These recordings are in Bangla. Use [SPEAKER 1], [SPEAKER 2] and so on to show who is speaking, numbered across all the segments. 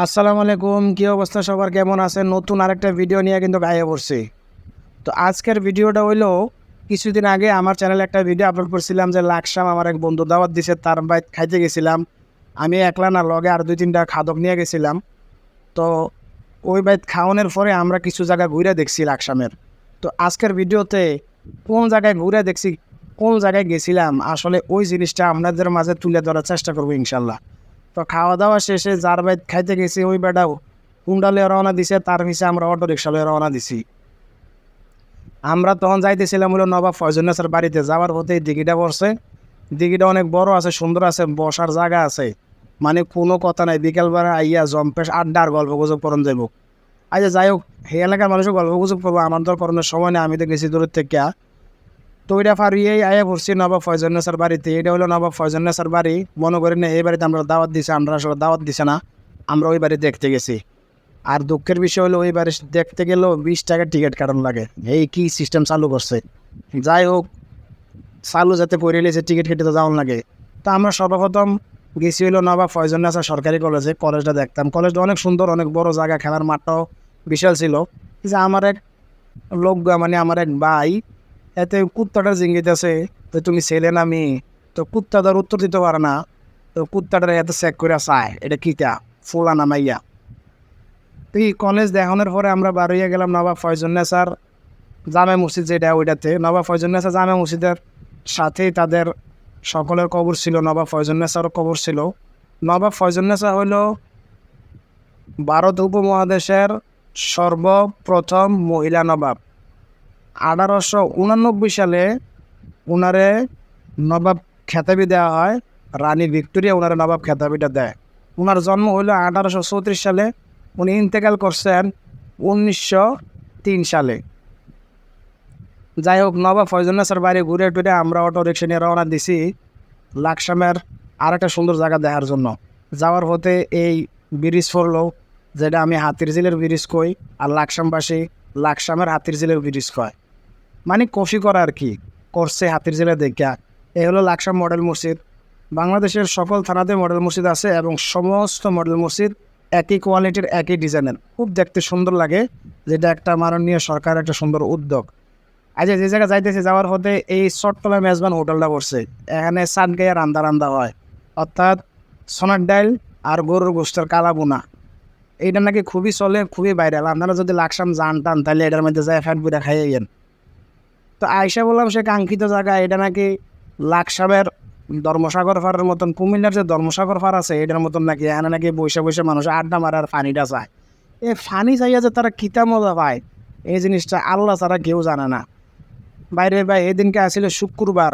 [SPEAKER 1] আসসালামু আলাইকুম, কী অবস্থা সবার? কেমন আছেন? নতুন আরেকটা ভিডিও নিয়ে কিন্তু গায়ে পড়ছি। তো আজকের ভিডিওটা হইল, কিছুদিন আগে আমার চ্যানেলে একটা ভিডিও আপলোড করছিলাম যে লাকসাম আমার এক বন্ধু দাওয়াত দিছে, তার বাইক খাইতে গেছিলাম। আমি একলা না, লগে আর দুই তিনটা খাদক নিয়ে গেছিলাম। তো ওই বাইক খাওয়ানোর পরে আমরা কিছু জায়গা ঘুরে দেখছি লাকসামের। তো আজকের ভিডিওতে কোন জায়গায় ঘুরে দেখছি, কোন জায়গায় গেছিলাম, আসলে ওই জিনিসটা আপনাদের মাঝে তুলে ধরার চেষ্টা করব ইনশাল্লাহ। তো খাওয়া দাওয়া শেষে যার বাইক খাইতে গেছি ওই বেটাও। কুন্ডালে রওনা দিছে, তার পিছিয়ে আমরা অটো রিক্সা লয়ে রওনা দিছি। আমরা তখন যাইতেছিলাম হলো নবাব ফয়জুন্নেসার বাড়িতে। যাওয়ার হতেই দিঘিটা পড়ছে। দিঘিটা অনেক বড় আছে, সুন্দর আছে, বসার জায়গা আছে। মানে কোনো কথা নাই, বিকেলবেলা আইয়া জম্পেশ আড্ডার গল্প গুজব করন যাইব। আচ্ছা যাই হোক, সেই এলাকার মানুষও গল্প গুজব করব, আমার তো করণের সময় নেই, আমি তো গেছি দূরের থেকে। তো ওইটা ফারিয়েই আয়া পড়ছি নবাব ফয়জুন্নেসার বাড়িতে। এটা হলো নব নবাব ফয়জুন্নেসার বাড়ি। মনে করি না, এই বাড়িতে আমরা দাওয়াত দিছি, আমরা আসলে দাওয়াত দিছে না। আমরা ওই বাড়ি দেখতে গেছি। আর দুঃখের বিষয় হলো, ওই বাড়ি দেখতে গেলেও বিশ টাকা টিকিট কাটানো লাগে। এই কি সিস্টেম চালু করছে? যাই হোক, চালু যাতে পড়ে এলেছে টিকিট কেটে তো যাওয়ান লাগে। তা আমরা সর্বপ্রথম গেছি হলো নবাব ফয়জন্নাসা সরকারি কলেজে। কলেজটা দেখতাম। কলেজটা অনেক সুন্দর, অনেক বড় জায়গা, খেলার মাঠটাও বিশাল ছিল। যে আমার এক লোক মানে আমার এক ভাই এতে কুত্তাটার জিঙ্গিতেছে তো তুমি ছেলে না মেয়ে, তো কুত্তাটার উত্তর দিতে পারে না, তো কুত্তাটার এত চেক করে চায়, এটা কিটা ফুলা না মাইয়া? তো এই কলেজ দেখানোর পরে আমরা বার হইয়া গেলাম নবাব ফয়জুন্নেসার জামে মসজিদ যেটা ওইটাতে। নবাব ফয়জুন্নেসা জামে মসজিদের সাথেই তাদের সকলের কবর ছিল, নবাব ফয়জুন্নেসারও কবর ছিল। নবাব ফয়জুন্নেসা হইল ভারত উপমহাদেশের সর্বপ্রথম মহিলা নবাব। আঠারোশো উনানব্বই সালে উনারে নবাব খেতাবি দেওয়া হয়। রানী ভিক্টোরিয়া উনারে নবাব খেতাবিটা দেয়। উনার জন্ম হইল আঠারোশো চৌত্রিশ সালে। উনি ইন্তেকাল করছেন উনিশশো তিন সালে। যাই হোক নবাব ফয়জুন্নেসার বাড়ি ঘুরে টুরে আমরা অটো রিক্সা নিয়ে রওনা দিছি লাকসামের আর একটা সুন্দর জায়গা দেখার জন্য। যাওয়ার হতে এই ব্রিজ পড়ল, যেটা আমি হাতির জিলের ব্রিজ কই, আর লাকসামবাসী লাকসামের হাতির জিলের ব্রিজ কয়। মানে কফি করা আর কি করছে হাতির জেলা দেখা এই হলো লাকসাম মডেল মসজিদ। বাংলাদেশের সকল থানাতে মডেল মসজিদ আছে এবং সমস্ত মডেল মসজিদ একই কোয়ালিটির, একই ডিজাইনের। খুব দেখতে সুন্দর লাগে, যেটা একটা মাননীয় সরকার একটা সুন্দর উদ্যোগ। আচ্ছা যে জায়গায় যাইতেছে, যাওয়ার হতে এই চট্টলা মেজবান হোটেলটা করছে এখানে সাত গায়ে রান্দা রান্দা হয়। অর্থাৎ সোনার ডাইল আর গরুর গোষ্ঠের কালা বোনা এইটা নাকি খুবই চলে, খুবই ভাইরাল আপনারা যদি লাকসাম জান টান তাহলে এটার মধ্যে যায় ফ্যাট বুড়া খাইয়ে গেন তো আয়সা বললাম সে কাঙ্ক্ষিত জায়গা, এটা নাকি লাকসামের ধর্মসাগর ফারের মতন, কুমিল্লার যে ধর্মসাগর ফার আছে, এটার মতন নাকি, এখানে নাকি বসে বসে মানুষ আড্ডা মারার পানিটা চায়। এ ফানি চাইয়া যে তারা কিতা মজা পায়, এই জিনিসটা আল্লাহ ছাড়া কেউ জানে না। বাইরে ভাই, এদিনকে আসলে শুক্রবার।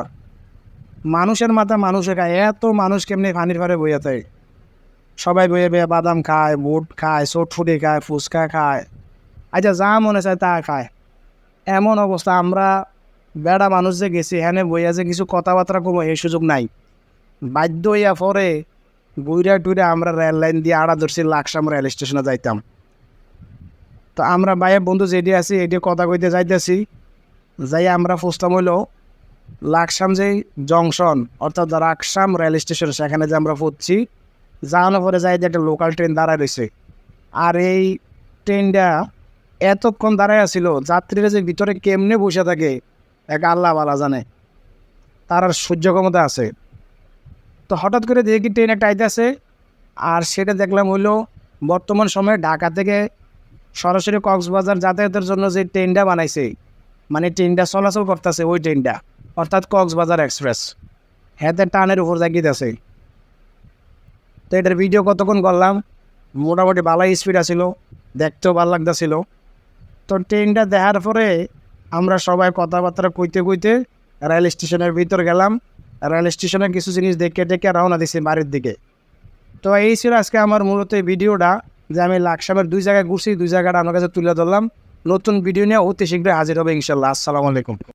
[SPEAKER 1] মানুষের মাথা মানুষে খায়, এত মানুষ কেমনি পানির ফারে বইয়া সবাই বইয়ে বইয়ে বাদাম খায়, বুট খায়, চটফুটি খায়, ফুচকা খায়। আচ্ছা যা মনে চায় তা খায়। এমন অবস্থা, আমরা বেড়া মানুষ যে গেছি, এখানে বইয়া যে কিছু কথাবার্তা কমো, এই সুযোগ নাই। বাধ্য হইয়া পরে বুইরা টুইরা আমরা রেল লাইন দিয়ে আড়া ধরছি, লাকসাম রেল স্টেশনে যাইতাম। তো আমরা বাইরে বন্ধু যেটি আছি, এটি কথা কইতে যাইতেছি যাই আমরা ফুসতাম হইল লাকসাম যে জংশন, অর্থাৎ লাকসাম রেল স্টেশন, সেখানে যে আমরা ফুটছি, যাওয়ানোর পরে যাই একটা লোকাল ট্রেন দাঁড়ায় রয়েছে আর এই ট্রেনটা এতক্ষণ দাঁড়ায় আছিল যাত্রীরা যে ভিতরে কেমনে বসে থাকে এক আল্লাহ বালা জানে। তার আর সহ্য ক্ষমতা আছে। তো হঠাৎ করে দেখি ট্রেন একটা আইতেছে, আর সেটা দেখলাম হইল বর্তমান সময়ে ঢাকা থেকে সরাসরি কক্সবাজার যাতায়াতের জন্য যে ট্রেনটা বানাইছে মানে ট্রেনটা চলাচল করতেছে ওই ট্রেনটা অর্থাৎ কক্সবাজার এক্সপ্রেস হ্যাঁ টানের উপর জাগিতেছে তো এটার ভিডিও কতক্ষণ করলাম? মোটামুটি ভালোই স্পিড আছিল দেখতেও ভালো লাগতেছিল। তো ট্রেনটা দেখার পরে আমরা সবাই কথাবার্তা কইতে কইতে রেল স্টেশনের ভিতর গেলাম। রেল স্টেশনে কিছু জিনিস দেখে দেখে রওনা দিছি বাড়ির দিকে। তো এই ছিল আজকে আমার মূলত এই ভিডিওটা যে আমি লাকসামের দুই জায়গায় ঘুরছি, দুই জায়গাটা আমার কাছে তুলে ধরলাম। নতুন ভিডিও নিয়ে অতি শীঘ্রই হাজির হবে ইনশাল্লাহ। আসসালামু আলাইকুম।